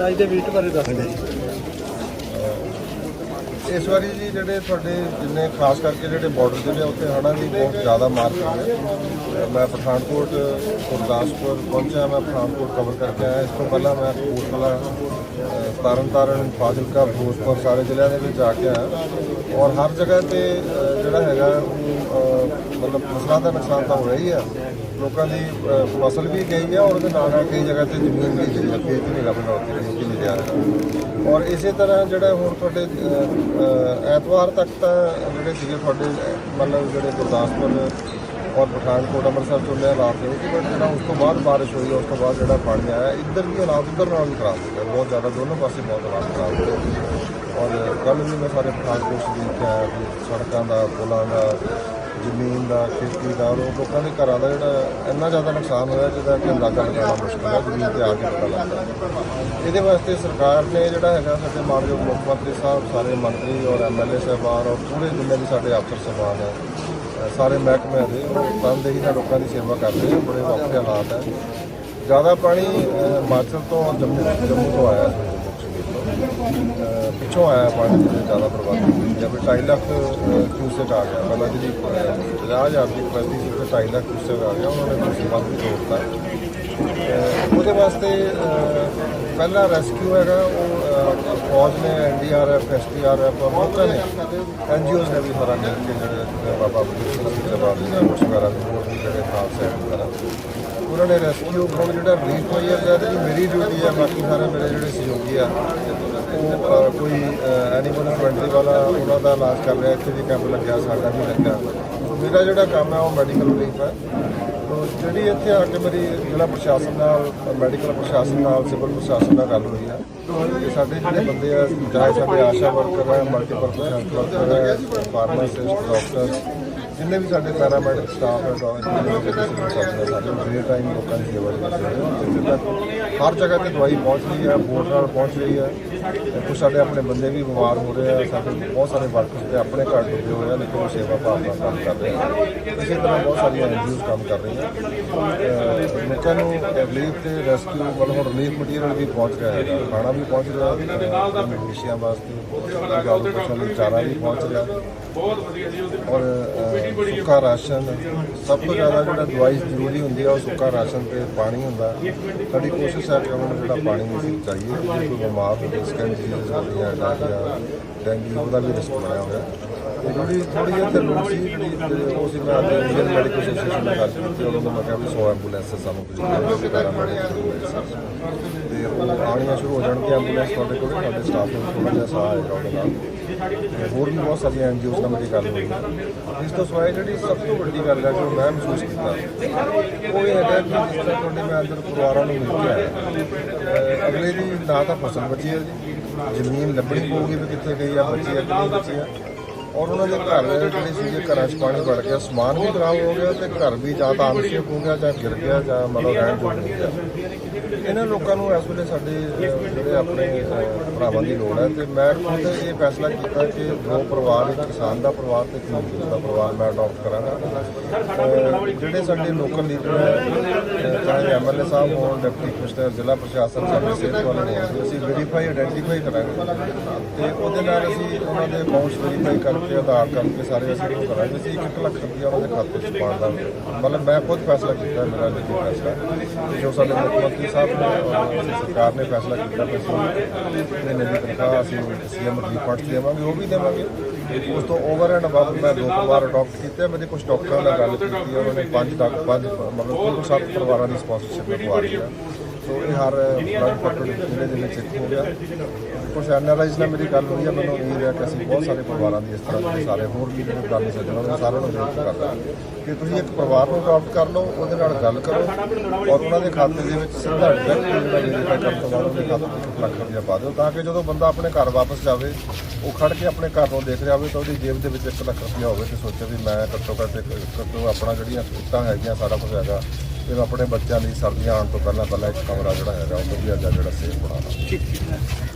ਰਾਜ ਦੇ ਵਿਜ਼ਿਟ ਬਾਰੇ ਦੱਸ ਦਿਓ। ਇਸ ਵਾਰੀ ਜੀ ਜਿਹੜੇ ਤੁਹਾਡੇ ਜਿੰਨੇ ਖਾਸ ਕਰਕੇ ਜਿਹੜੇ ਬਾਰਡਰ ਜ਼ਿਲ੍ਹੇ ਆ, ਉੱਥੇ ਹੜ੍ਹਾਂ ਦੀ ਬਹੁਤ ਜ਼ਿਆਦਾ ਮਾਰ ਪਈ ਹੈ। ਮੈਂ ਪਠਾਨਕੋਟ ਗੁਰਦਾਸਪੁਰ ਪਹੁੰਚਿਆ ਮੈਂ ਪਠਾਨਕੋਟ ਕਵਰ ਕਰਕੇ ਆਇਆ। ਇਸ ਤੋਂ ਪਹਿਲਾਂ ਮੈਂ ਕਪੂਰਥਲਾ ਅ, ਤਰਨਤਾਰਨ ਫਾਜ਼ਿਲਕਾ ਫਿਰੋਜ਼ਪੁਰ ਸਾਰੇ ਜ਼ਿਲ੍ਹਿਆਂ ਦੇ ਵਿੱਚ ਜਾ ਕੇ ਆਇਆ। ਔਰ ਹਰ ਜਗ੍ਹਾ ਤੇ ਜਿਹੜਾ ਹੈਗਾ ਉਹ ਮਤਲਬ ਫਸਲਾਂ ਦਾ ਨੁਕਸਾਨ ਤਾਂ ਹੋਇਆ ਹੀ ਆ ਲੋਕਾਂ ਦੀ ਅ, ਫਸਲ ਵੀ ਗਈ ਆ ਔਰ ਉਹਦੇ ਨਾਲ ਨਾਲ ਕਈ ਜਗ੍ਹਾ ਤੇ ਜ਼ਮੀਨ ਵੀ ਗਈ ਆ ਖੇਤ ਨਹੀਂ ਲੱਭਣਾ ਉੱਥੇ ਨਹੀਂ ਕਿ ਨਹੀਂ ਰਿਹਾ ਔਰ ਇਸੇ ਤਰ੍ਹਾਂ ਜਿਹੜਾ ਹੁਣ ਤੁਹਾਡੇ ਅ, ਅ, ਐਤਵਾਰ ਤੱਕ ਤਾਂ ਜਿਹੜੇ ਸੀਗੇ ਤੁਹਾਡੇ ਅ, ਮਤਲਬ ਜਿਹੜੇ ਗੁਰਦਾਸਪੁਰ ਔਰ ਪਠਾਨਕੋਟ ਅੰਮ੍ਰਿਤਸਰ ਤੋਂ ਲੈ ਰਾਤ ਦੇ ਕਿ ਬਟ ਜਿਹੜਾ ਉਸ ਤੋਂ ਬਾਅਦ ਬਾਰਿਸ਼ ਹੋਈ ਉਸ ਤੋਂ ਬਾਅਦ ਜਿਹੜਾ ਪਾਣੀ ਆਇਆ ਇੱਧਰ ਵੀ ਹਾਲਾਤ ਉੱਧਰ ਨਾਲ ਵੀ ਖਰਾਬ ਹੋ ਗਏ। ਬਹੁਤ ਜ਼ਿਆਦਾ ਦੋਨੋਂ ਪਾਸੇ ਬਹੁਤ ਹਾਲਾਤ ਖਰਾਬ ਹੋ ਗਏ। ਔਰ ਕੱਲ੍ਹ ਵੀ ਮੈਂ ਸਾਰੇ ਪਠਾਨਕੋਟ ਸੀ ਸੜਕਾਂ ਦਾ ਪੁਲਾਂ ਦਾ ਜ਼ਮੀਨ ਦਾ, ਖੇਤੀ ਦਾ, ਔਰ ਲੋਕਾਂ ਦੇ ਘਰਾਂ ਦਾ ਜਿਹੜਾ ਇੰਨਾ ਜ਼ਿਆਦਾ ਨੁਕਸਾਨ ਹੋਇਆ ਜਿਹਦਾ ਕਿ ਅੰਦਾਜ਼ਾ ਲਗਾਉਣਾ ਮੁਸ਼ਕਲ ਹੈ, ਜ਼ਮੀਨ ਤੇ ਆ ਕੇ ਪਤਾ ਲੱਗਦਾ ਇਹਦੇ ਵਾਸਤੇ ਸਰਕਾਰ ਨੇ ਜਿਹੜਾ ਹੈਗਾ ਸਾਡੇ ਮਾਨਯੋਗ ਮੁੱਖ ਮੰਤਰੀ ਸਾਹਿਬ, ਸਾਰੇ ਮੰਤਰੀ ਔਰ ਐਮਐਲਏ ਸਾਹਿਬਾਨ ਔਰ ਪੂਰੇ ਜਿੰਨੇ ਵੀ ਸਾਡੇ ਅਫਸਰ ਸਾਹਿਬਾਨ ਹੈ ਸਾਰੇ ਮਹਿਕਮੇ ਦੇ, ਉਹ ਤਨਦੇਹੀ ਨਾਲ ਲੋਕਾਂ ਦੀ ਸੇਵਾ ਕਰਦੇ ਬੜੇ ਔਖੇ ਹਾਲਾਤ ਹੈ। ਜ਼ਿਆਦਾ ਪਾਣੀ ਹਿਮਾਚਲ ਤੋਂ ਔਰ ਜੰਮੂ ਜੰਮੂ ਤੋਂ ਆਇਆ ਹੈ ਪਿੱਛੋਂ ਆਇਆ ਪਾਣੀ ਜਿਹੜਾ ਜ਼ਿਆਦਾ ਪ੍ਰਭਾਵਿਤ ਹੋਈ ਹੈ ਵੀ 2.5 ਲੱਖ ਕਿਊਸੈਕ ਆ। ਗਿਆ ਪਹਿਲਾਂ ਜਿਹੜੀ 50000 ਦੀ ਕਪੈਸਿਟੀ ਸੀ ਤੇ 2.5 ਲੱਖ ਕਿਊਸੈਕ ਆ ਗਿਆ ਉਹਨਾਂ ਨੇ ਕੁਝ ਬੰਦ ਤੋੜਤਾ। ਉਹਦੇ ਵਾਸਤੇ ਅ, ਪਹਿਲਾ ਰੈਸਕਿਊ ਹੈਗਾ ਉਹ ਫੌਜ ਨੇ ਐਨਡੀਆਰਐਫ ਐਸਡੀਆਰਐਫ ਔਰ ਲੋਕਾਂ ਨੇ ਐਨਜੀਓਜ਼ ਨੇ ਵੀ ਸਾਰਾ ਮਿਲ ਕੇ ਜਿਹੜੇ ਬਾਬਾ ਬੁੱਢਾ ਸਿੰਘ ਦੀ ਜਵਾਬ ਦੇ ਕੁਛ ਵਗੈਰਾ ਹੋਰ ਵੀ ਜਿਹੜੇ ਖਾਲਸਾ ਹੈ ਵਗੈਰਾ ਉਹਨਾਂ ਨੇ ਰੈਸਕਿਊ ਹੁਣ ਜਿਹੜਾ ਰੀਚ ਹੋਈ ਹੈ ਜਿਹੜੀ ਮੇਰੀ ਡਿਊਟੀ ਹੈ ਬਾਕੀ ਸਾਰੇ ਮੇਰੇ ਜਿਹੜੇ ਸਹਿਯੋਗੀ ਆ ਉਹ ਕੋਈ ਐਨੀਮਲ ਹਸਬੈਂਡਰੀ ਵਾਲਾ ਉਹਨਾਂ ਦਾ ਇਲਾਜ ਕਰ ਰਿਹਾ ਇੱਥੇ ਵੀ ਕੈਂਪ ਲੱਗਿਆ ਸਾਡਾ ਵੀ ਲੱਗਾ ਸੋ ਮੇਰਾ ਜਿਹੜਾ ਕੰਮ ਹੈ ਉਹ ਮੈਡੀਕਲ ਰਿਲੀਫ ਹੈ। ਜਿਹੜੀ ਇੱਥੇ ਆ ਕੇ ਮੇਰੀ ਜ਼ਿਲ੍ਹਾ ਪ੍ਰਸ਼ਾਸਨ ਨਾਲ, ਮੈਡੀਕਲ ਪ੍ਰਸ਼ਾਸਨ ਨਾਲ, ਸਿਵਲ ਪ੍ਰਸ਼ਾਸਨ ਨਾਲ ਗੱਲ ਹੋਈ ਆ, ਕਿ ਸਾਡੇ ਜਿਹੜੇ ਬੰਦੇ ਆ ਚਾਹੇ ਸਾਡੇ ਆਸ਼ਾ ਵਰਕਰ ਹੈ ਮਲਟੀਪਰਪਸ ਵਰਕਰ ਹੈ ਫਾਰਮਾਸਿਸਟ ਡਾਕਟਰ ਜਿੰਨੇ ਵੀ ਸਾਡੇ ਪੈਰਾਮੈਡਿਕ ਸਟਾਫ ਹੈ ਡਾਕਟਰ ਸਾਡੇ ਟਾਈਮ ਲੋਕਾਂ ਦੀ ਸੇਵਾ ਕਰ ਰਹੇ ਇੱਥੇ ਤੱਕ ਹਰ ਜਗ੍ਹਾ ਤੇ ਦਵਾਈ ਪਹੁੰਚ ਰਹੀ ਹੈ ਬੋਰਡ ਨਾਲ ਪਹੁੰਚ ਰਹੀ ਹੈ ਕੁਝ ਸਾਡੇ ਆਪਣੇ ਬੰਦੇ ਵੀ ਬਿਮਾਰ ਹੋ ਰਹੇ ਆ, ਸਾਡੇ ਬਹੁਤ ਸਾਰੇ ਵਰਕਰਸ ਤੇ ਆਪਣੇ ਘਰ ਡੁੱਬੇ ਹੋਏ ਆ, ਲੇਕਿਨ ਉਹ ਸੇਵਾ ਭਾਵ ਨਾਲ ਕੰਮ ਕਰ ਰਹੇ ਆ। ਇਸੇ ਤਰ੍ਹਾਂ ਬਹੁਤ ਸਾਰੀਆਂ ਐਨਜੀਓਜ਼ ਕੰਮ ਕਰ ਰਹੀਆਂ। ਅਹ ਲੋਕਾਂ ਨੂੰ ਰਿਲੀਫ ਤੇ ਰੈਸਕਿਊ ਵੱਲੋਂ ਹੁਣ ਰਿਲੀਫ ਮਟੀਰੀਅਲ ਵੀ ਪਹੁੰਚ ਰਿਹਾ ਹੈ ਖਾਣਾ ਵੀ ਪਹੁੰਚ ਰਿਹਾ ਹੈ ਮਵੇਸ਼ੀਆਂ ਵਾਸਤੇ ਗਾਉਂ ਪਸ਼ੂਆਂ ਲਈ ਚਾਰਾ ਵੀ ਪਹੁੰਚ ਰਿਹਾ। ਔਰ ਸੁੱਕਾ ਰਾਸ਼ਨ, ਸਭ ਤੋਂ ਜ਼ਿਆਦਾ ਜਿਹੜਾ ਦਵਾਈ ਜ਼ਰੂਰੀ ਹੁੰਦੀ ਆ, ਉਹ ਸੁੱਕਾ ਰਾਸ਼ਨ ਤੇ ਪਾਣੀ ਹੁੰਦਾ। ਸਾਡੀ ਕੋਸ਼ਿਸ਼ ਹੈ ਕਿ ਉਹਨਾਂ ਨੂੰ ਜਿਹੜਾ ਪਾਣੀ ਨਹੀਂ ਸੀ ਚਾਹੀਏ, ਜੇ ਕੋਈ ਬਿਮਾਰ ਹੋਵੇ ਸਕਿਨ ਡਿਜ਼ੀਜ਼ ਹੁੰਦੀਆਂ ਡਾਇਰੀਆ ਡੈਂਗੂ ਉਹਦਾ ਵੀ ਰਿਸਕ ਬਣਿਆ ਹੋਇਆ ਜਿਹੜੀ ਥੋੜੀ ਜਿਹੀ ਤੇ ਸੀ ਤੇ ਉਹ ਸੀ ਮੈਂ ਇੰਡੀਅਨ ਮੈਡੀਕਲ ਐਸੋਸੀਏਸ਼ਨ ਨਾਲ ਗੱਲ ਉਹਨਾਂ ਨੂੰ ਮੈਂ ਕਿਹਾ ਵੀ 100 ਐਂਬੂਲੈਂਸ ਸਾਨੂੰ ਤੁਸੀਂ ਦਿਓ ਕਿ ਆਉਣੀਆਂ ਸ਼ੁਰੂ ਹੋ ਜਾਣਗੀਆਂ ਐਂਬੂਲੈਂਸ ਤੁਹਾਡੇ ਕੋਲ, ਤੁਹਾਡੇ ਸਟਾਫ ਨੂੰ ਥੋੜਾ ਜਿਹਾ ਸਾਹ ਆਏਗਾ ਉਹਦੇ ਨਾਲ। ਹੋਰ ਵੀ ਬਹੁਤ ਸਾਰੀਆਂ ਐਨਜੀਓਜ਼ ਨਾਲ ਮੇਰੀ ਗੱਲ ਹੋਈ। ਹੈ। ਇਸ ਤੋਂ ਸਿਵਾਏ ਜਿਹੜੀ ਸਭ ਤੋਂ ਵੱਡੀ ਗੱਲ ਹੈ ਜੋ ਮੈਂ ਮਹਿਸੂਸ ਕੀਤਾ, ਉਹ ਇਹ ਹੈਗਾ ਕਿ ਜਿਸ ਤਰ੍ਹਾਂ ਤੁਹਾਡੇ ਮੈਂ ਅੰਦਰ ਪਰਿਵਾਰਾਂ ਨੂੰ ਮਿਲ ਕੇ ਅਗਲੇ ਦੀ ਨਾ ਤਾਂ ਫਸਲ ਬਚੀ ਹੈ ਜੀ, ਜ਼ਮੀਨ ਲੱਭਣੀ ਪਊਗੀ ਵੀ ਕਿੱਥੇ ਗਈ ਆ, ਬਚੀ ਹੈ ਕਿ ਨਹੀਂ ਬਚੀ ਔਰ ਉਹਨਾਂ ਦੇ ਘਰ ਜਿਹੜੇ ਸੀਗੇ ਘਰਾਂ 'ਚ ਪਾਣੀ ਵੜ ਗਿਆ ਸਮਾਨ ਵੀ ਖਰਾਬ ਹੋ ਗਿਆ ਤੇ ਘਰ ਵੀ ਜਾਂ ਤਾਂ ਅਨਸ਼ੇਪ ਹੋ ਗਿਆ ਜਾਂ ਗਿਰ ਗਿਆ ਜਾਂ ਮਤਲਬ ਰਹਿਣ ਯੋਗ ਨਹੀਂ ਗਿਆ। ਇਹਨਾਂ ਲੋਕਾਂ ਨੂੰ ਇਸ ਵੇਲੇ ਸਾਡੇ ਜਿਹੜੇ ਆਪਣੇ ਭਰਾਵਾਂ ਦੀ ਲੋੜ ਹੈ ਤੇ ਮੈਂ ਖੁਦ ਇਹ ਫੈਸਲਾ ਕੀਤਾ ਕਿ ਦੋ ਪਰਿਵਾਰ ਇੱਕ ਕਿਸਾਨ ਦਾ ਪਰਿਵਾਰ ਤੇ ਇੱਕ ਮਜ਼ਦੂਰ ਦਾ ਪਰਿਵਾਰ ਮੈਂ ਅਡਾਪਟ ਕਰਾਂਗਾ। ਅਹ, ਜਿਹੜੇ ਸਾਡੇ ਲੋਕਲ ਲੀਡਰ ਹੈ ਅਹ, ਚਾਹੇ ਐਮਐਲਏ ਸਾਹਿਬ ਹੋਣ ਡਿਪਟੀ ਕਮਿਸ਼ਨਰ ਜ਼ਿਲ੍ਹਾ ਪ੍ਰਸ਼ਾਸਨ ਸਾਡੇ ਸਿਹਤ ਵਾਲੇ ਨੇ ਅਸੀਂ ਵੈਰੀਫਾਈ ਆਇਡੈਂਟੀਫਾਈ ਕਰਾਂਗੇ। ਤੇ ਉਹਦੇ ਨਾਲ ਅਸੀਂ ਉਹਨਾਂ ਦੇ ਪਹੁੰਚ ਵੈਰੀਫਾਈ ਕਰਕੇ ਆਧਾਰ ਕਰਕੇ ਸਾਰੇ ਅਸੀਂ ਉਹ ਕਰਾਂਗੇ, ਅਸੀਂ 1 ਲੱਖ ਰੁਪਇਆ ਉਹਨਾਂ ਦੇ ਖਾਤੇ 'ਚ ਪਾਉਣ ਦਾ ਮਤਲਬ ਮੈਂ ਖੁਦ ਫੈਸਲਾ ਕੀਤਾ, ਮੇਰਾ ਨਿੱਜੀ ਫੈਸਲਾ। ਤੇ ਜੋ ਸਾਡੇ ਮੁੱਖ ਮੰਤਰੀ ਸਾਹਿਬ ਨੇ ਔਰ ਸਰਕਾਰ ਨੇ ਫੈਸਲਾ ਕੀਤਾ ਕਿ ਅਸੀਂ ਮਹੀਨੇ ਦੀ ਤਨਖਾਹ ਅਸੀਂ ਸੀਐਮ ਰਿਲੀਫ ਫੰਡ ਦੇਵਾਂਗੇ, ਉਹ ਵੀ ਦੇਵਾਂਗੇ। ਉਸ ਤੋਂ ਓਵਰ ਐਂਡ ਅਬਵ ਮੈਂ ਦੋ ਪਰਿਵਾਰ ਅਡਾਪਟ ਕੀਤੇ ਮੇਰੇ ਕੁਝ ਡਾਕਟਰਾਂ ਨਾਲ ਗੱਲ ਕੀਤੀ, ਉਹਨਾਂ ਨੇ ਪੰਜ ਤੱਕ, ਪੰਜ, ਮਤਲਬ ਕੁੱਲ ਸੱਤ ਪਰਿਵਾਰਾਂ ਦੀ ਸਪਾਂਸਰਸ਼ਿਪ ਲਗਵਾ ਰਹੀ ਆ ਸੋ ਇਹ ਹਰ ਬਲੱਡ ਫੈਕਟਰ ਜ਼ਿਲ੍ਹੇ ਦੇ ਵਿੱਚ ਇੱਕ ਹੋ ਗਿਆ। ਕੁਝ ਐਨਆਰਆਈਜ਼ ਨਾਲ ਮੇਰੀ ਗੱਲ ਹੋਈ ਹੈ ਮੈਨੂੰ ਉਮੀਦ ਹੈ ਕਿ ਅਸੀਂ ਬਹੁਤ ਸਾਰੇ ਪਰਿਵਾਰਾਂ ਦੀ ਇਸ ਤਰ੍ਹਾਂ ਦੇ ਸਾਰੇ ਹੋਰ ਵੀ ਜਿਹੜੇ ਗੱਲ ਸੱਜਣ ਉਹਨਾਂ ਸਾਰਿਆਂ ਨੂੰ ਬੇਨਤੀ ਕਰਦਾ ਕਿ ਤੁਸੀਂ ਇੱਕ ਪਰਿਵਾਰ ਨੂੰ ਅਡਾਪਟ ਕਰ ਲਓ, ਉਹਦੇ ਨਾਲ ਗੱਲ ਕਰੋ ਔਰ ਉਹਨਾਂ ਦੇ ਖਾਤੇ ਦੇ ਵਿੱਚ ਸਿੱਧਾ ਡਾਇਰੈਕਟ ਜਿਹੜਾ ਵੈਰੀਫਾਈ ਕਰਨ ਤੋਂ ਬਾਅਦ ਉਹਦੇ ਖਾਤੇ ਵਿੱਚ ਇੱਕ ਲੱਖ ਰੁਪਇਆ ਪਾ ਦਿਓ, ਤਾਂ ਕਿ ਜਦੋਂ ਬੰਦਾ ਆਪਣੇ ਘਰ ਵਾਪਸ ਜਾਵੇ, ਉਹ ਖੜ ਕੇ ਆਪਣੇ ਘਰ ਨੂੰ ਦੇਖ ਰਿਹਾ ਹੋਵੇ, ਤਾਂ ਉਹਦੀ ਜੇਬ ਦੇ ਵਿੱਚ ਇੱਕ ਲੱਖ ਰੁਪਇਆ ਹੋਵੇ ਤੇ ਸੋਚੇ ਵੀ ਮੈਂ ਘੱਟੋ ਘੱਟ ਘੱਟੋ ਆਪਣਾ ਜਿਹੜੀਆਂ ਸਹੂਲਤਾਂ ਹੈਗੀਆਂ, ਸਾਰਾ ਕੁਝ ਹੈਗਾ। ਤੇ ਆਪਣੇ ਬੱਚਿਆਂ ਲਈ ਸਰਦੀਆਂ ਆਉਣ ਤੋਂ ਪਹਿਲਾਂ ਪਹਿਲਾਂ ਇੱਕ ਕਮਰਾ ਜਿਹੜਾ ਹੈਗਾ ਉਹ ਵਧੀਆ ਜਿਹਾ ਜਿਹੜਾ ਸੇਫ ਬਣਾਉਣਾ